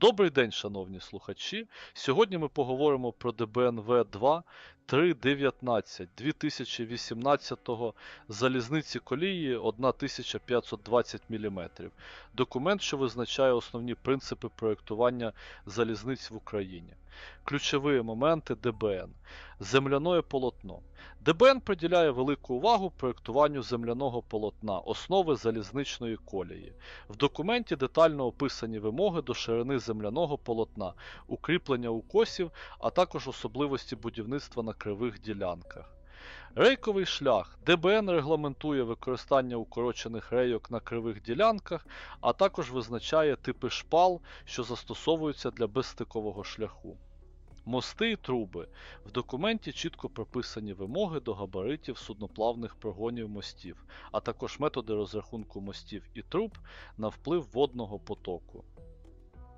Добрий день, шановні слухачі. Сьогодні ми поговоримо про ДБНВ 2 319 2018 залізниці колії 1520 мм. Документ, що визначає основні принципи проєктування залізниць в Україні. Ключові моменти ДБН. Земляне полотно. ДБН приділяє велику увагу проєктуванню земляного полотна, основи залізничної колії. В документі детально описані вимоги до ширини земляного полотна, укріплення укосів, а також особливості будівництва на кривих ділянках. Рейковий шлях. ДБН регламентує використання укорочених рейок на кривих ділянках, а також визначає типи шпал, що застосовуються для безстикового шляху. Мости і труби. В документі чітко прописані вимоги до габаритів судноплавних прогонів мостів, а також методи розрахунку мостів і труб на вплив водного потоку.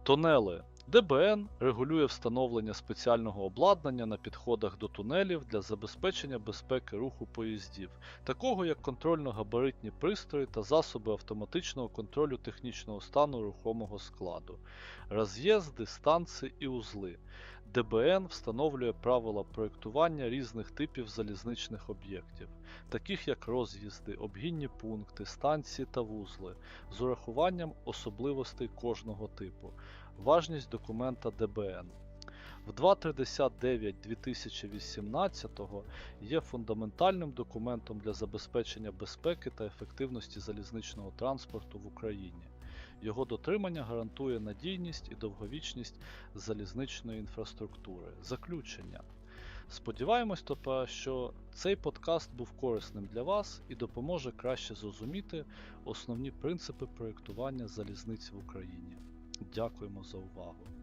Тунели. ДБН регулює встановлення спеціального обладнання на підходах до тунелів для забезпечення безпеки руху поїздів, такого як контрольно-габаритні пристрої та засоби автоматичного контролю технічного стану рухомого складу, роз'їзди, станції і узли. ДБН встановлює правила проєктування різних типів залізничних об'єктів, таких як роз'їзди, обгінні пункти, станції та вузли, з урахуванням особливостей кожного типу. Важність документа ДБН. В 239 2018 є фундаментальним документом для забезпечення безпеки та ефективності залізничного транспорту в Україні. Його дотримання гарантує надійність і довговічність залізничної інфраструктури. Заключення. Сподіваємось, тобто, що цей подкаст був корисним для вас і допоможе краще зрозуміти основні принципи проєктування залізниць в Україні. Дякуємо за увагу!